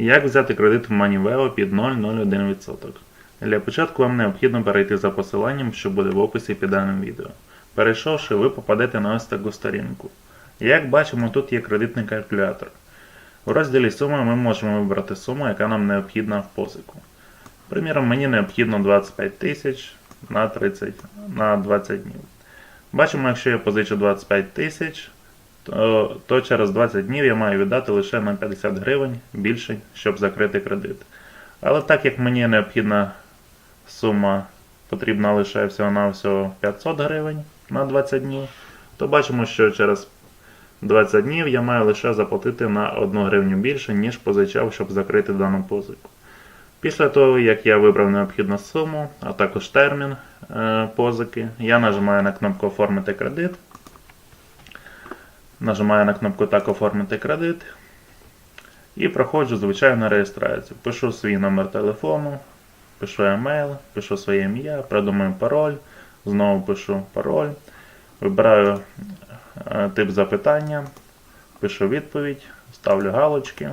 Як взяти кредит в Moneyveo під 0,01%? Для початку вам необхідно перейти за посиланням, що буде в описі під даним відео. Перейшовши, ви попадете на ось таку сторінку. Як бачимо, тут є кредитний калькулятор. У розділі суми ми можемо вибрати суму, яка нам необхідна в позику. Приміром, мені необхідно 25 тисяч на 30 на 20 днів. Бачимо, якщо я позичу 25 тисяч, то, то через 20 днів я маю віддати лише на 50 гривень більше, щоб закрити кредит. Але так як мені необхідна сума потрібна лише всього-навсього 500 гривень на 20 днів, то бачимо, що через 20 днів я маю лише заплатити на 1 гривню більше, ніж позичав, щоб закрити дану позику. Після того, як я вибрав необхідну суму, а також термін е, позики, я нажимаю на кнопку Оформити кредит. Нажимаю на кнопку Так оформити кредит. І проходжу звичайну реєстрацію. Пишу свій номер телефону, пишу емейл, пишу своє ім'я, придумаю пароль, знову пишу пароль, вибираю е, тип запитання, пишу відповідь, ставлю галочки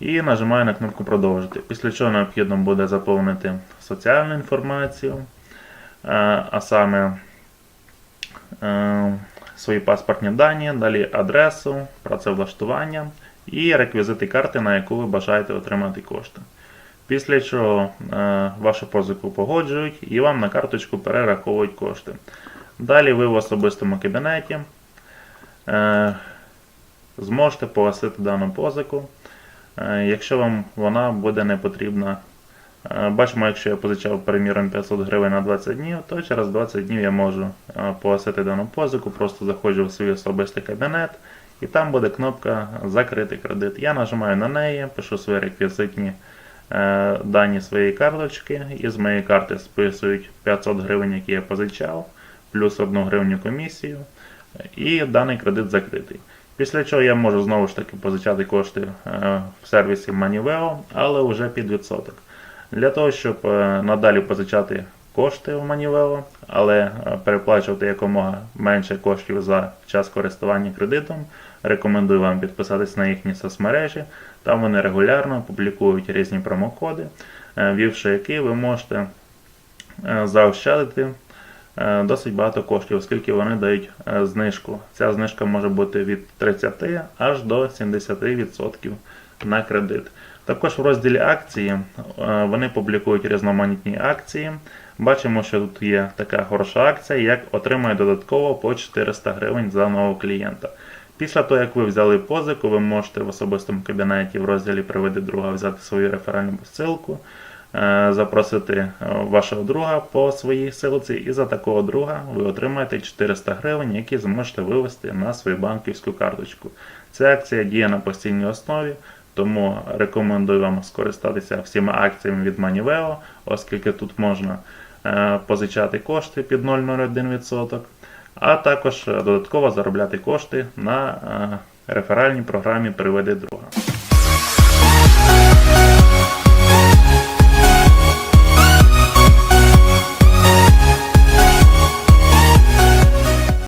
і нажимаю на кнопку Продовжити. Після чого необхідно буде заповнити соціальну інформацію, е, а саме е, свої паспортні дані, далі адресу, працевлаштування і реквізити карти, на яку ви бажаєте отримати кошти. Після чого е, вашу позику погоджують і вам на карточку перераховують кошти. Далі ви в особистому кабінеті е, зможете погасити дану позику, е, якщо вам вона буде не потрібна. Е, Бачимо, якщо я позичав приміром 500 гривень на 20 днів, то через 20 днів я можу е, погасити дану позику, просто заходжу в свій особистий кабінет, і там буде кнопка Закрити кредит. Я нажимаю на неї, пишу свої реквізитні е, дані своєї карточки, і з моєї карти списують 500 гривень, які я позичав, плюс 1 гривню комісію, і даний кредит закритий. Після чого я можу знову ж таки позичати кошти в сервісі Moneyveo, але вже під відсоток. Для того, щоб е, надалі позичати кошти в Moneyveo, але е, переплачувати якомога менше коштів за час користування кредитом, рекомендую вам підписатись на їхні соцмережі. Там вони регулярно публікують різні промокоди, е, ввівши які ви можете е, заощадити е, досить багато коштів, оскільки вони дають е, знижку. Ця знижка може бути від 30 аж до 70% на кредит. Також в розділі акції е, вони публікують різноманітні акції. Бачимо, що тут є така хороша акція, як отримає додатково по 400 гривень за нового клієнта. Після того, як ви взяли позику, ви можете в особистому кабінеті в розділі Приведи друга взяти свою реферальну ссылку, е, запросити е, вашого друга по своїй ссылці, і за такого друга ви отримаєте 400 гривень, які зможете вивести на свою банківську карточку. Ця акція діє на постійній основі. Тому рекомендую вам скористатися всіма акціями від Манівео, оскільки тут можна е, позичати кошти під 0,01%, а також е, додатково заробляти кошти на е, реферальній програмі Приведи друга.